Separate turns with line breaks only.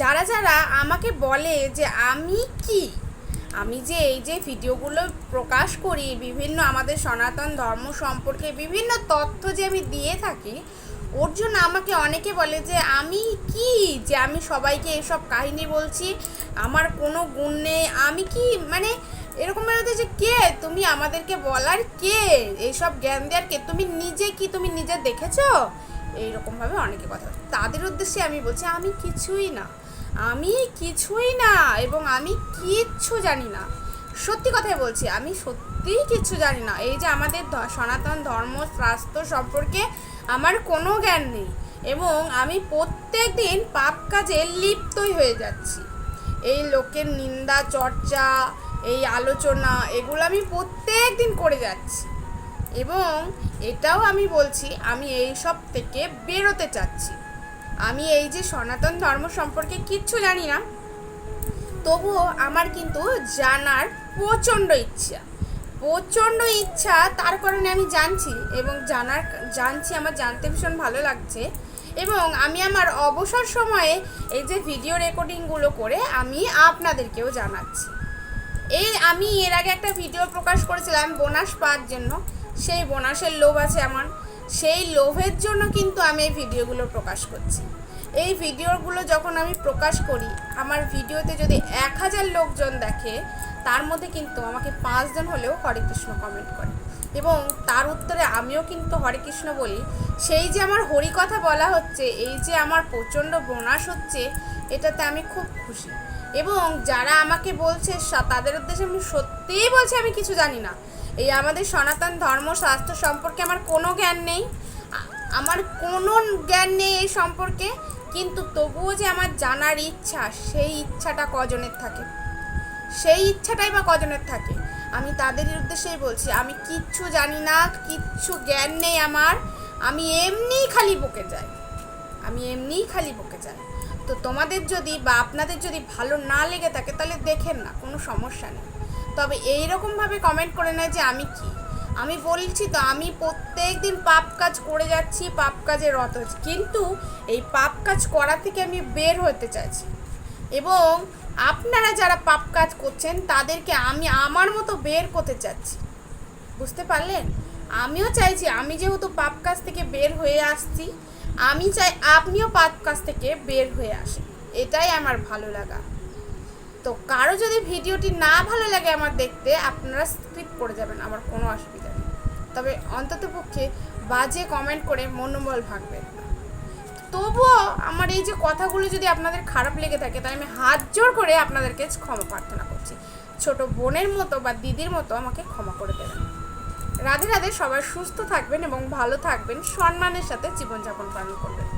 যারা যারা আমাকে বলে যে আমি কি, আমি যে এই যে ভিডিওগুলো প্রকাশ করি, বিভিন্ন আমাদের সনাতন ধর্ম সম্পর্কে বিভিন্ন তথ্য যে আমি দিয়ে থাকি, ওর জন্য আমাকে অনেকে বলে যে আমি কি, যে আমি সবাইকে এসব কাহিনী বলছি, আমার কোনো গুণ নেই, আমি কি মানে এরকম বেরোতে যে কে, তুমি আমাদেরকে বলার কে? এইসব জ্ঞান দেওয়ার কে? তুমি নিজে কি তুমি নিজে দেখেছ? এইরকমভাবে অনেকে কথা তাদের উদ্দেশ্যে আমি বলছি, আমি কিছুই না। আমি কিছুই না এবং আমি কিচ্ছু জানি না। সত্যি কথাই বলছি, আমি সত্যিই কিচ্ছু জানি না। এই যে আমাদের সনাতন ধর্ম, স্বাস্থ্য সম্পর্কে আমার কোনো জ্ঞান নেই এবং আমি প্রত্যেক দিন পাপ কাজে লিপ্তই হয়ে যাচ্ছি। এই লোকের নিন্দা, চর্চা, এই আলোচনা, এগুলো আমি প্রত্যেক দিন করে যাচ্ছি। এবং এটাও আমি বলছি, আমি এই সব থেকে বেরোতে চাচ্ছি। আমি এই যে সনাতন ধর্ম সম্পর্কে কিচ্ছু জানি না, তবুও আমার কিন্তু জানার প্রচণ্ড ইচ্ছা। প্রচণ্ড ইচ্ছা, তার কারণে আমি জানছি এবং জানার, জানছি, আমার জানতে ভীষণ ভালো লাগছে। এবং আমি আমার অবসর সময়ে এই যে ভিডিও রেকর্ডিংগুলো করে আমি আপনাদেরকেও জানাচ্ছি। এই আমি এর আগে একটা ভিডিও প্রকাশ করেছিলাম বোনাস পাওয়ার জন্য। সেই বোনাসের লোভ আছে আমার সেই লোভের জন্য কিন্তু আমি এই ভিডিওগুলো প্রকাশ করছি। এই ভিডিওগুলো যখন আমি প্রকাশ করি, আমার ভিডিওতে যদি এক হাজার লোকজন দেখে, তার মধ্যে কিন্তু আমাকে পাঁচজন হলেও হরে কৃষ্ণ কমেন্ট করে। এবং তার উত্তরে আমিও কিন্তু হরে কৃষ্ণ বলি। সেই যে আমার হরি কথা বলা হচ্ছে, এই যে আমার প্রচণ্ড বোনাস হচ্ছে, এটাতে আমি খুব খুশি। এবং যারা আমাকে বলছে তাদের উদ্দেশ্যে আমি সত্যিই বলছি, আমি কিছু জানি না। এই আমাদের সনাতন ধর্ম, স্বাস্থ্য সম্পর্কে আমার কোনো জ্ঞান নেই। আমার কোনো জ্ঞান নেই এই সম্পর্কে, কিন্তু তবুও যে আমার জানার ইচ্ছা, সেই ইচ্ছাটা কজনের থাকে? সেই ইচ্ছাটাই বা কজনের থাকে? আমি তাদের উদ্দেশ্যেই বলছি, আমি কিচ্ছু জানি না, কিচ্ছু জ্ঞান নেই আমার, আমি এমনিই খালি বকে যাই। আমি এমনিই খালি বকে যাই। তো তোমাদের যদি বা আপনাদের যদি ভালো না লেগে থাকে, তাহলে দেখেন না, কোনো সমস্যা নেই। তবে এই রকমভাবে কমেন্ট করে নেয় যে আমি কি? আমি বলছি তো, আমি প্রত্যেক দিন পাপ কাজ করে যাচ্ছি, পাপ কাজে রত কিন্তু এই পাপ কাজ করা থেকে আমি বের হতে চাইছি। এবং আপনারা যারা পাপ কাজ করছেন, তাদেরকে আমি আমার মতো বের করতে চাচ্ছি। বুঝতে পারলেন? আমিও চাইছি, আমি যেহেতু পাপ কাজ থেকে বের হয়ে আসছি, আমি চাই আপনিও পাপ কাজ থেকে বের হয়ে আসেন। এটাই আমার ভালো লাগা। তো কারও যদি ভিডিওটি না ভালো লাগে আমার দেখতে, আপনারা স্কিপ করে যাবেন, আমার কোনো অসুবিধা নেই। তবে অন্তত পক্ষে বাজে কমেন্ট করে মনোবল ভাঙবেন না। তবুও আমার এই যে কথাগুলো যদি আপনাদের খারাপ লেগে থাকে, তাহলে আমি হাত জোর করে আপনাদেরকে ক্ষমা প্রার্থনা করছি। ছোট বোনের মতো বা দিদির মতো আমাকে ক্ষমা করে দেবেন। রাধে রাধে সবাই সুস্থ থাকবেন এবং ভালো থাকবেন, সম্মানের সাথে জীবনযাপন পালন করবেন।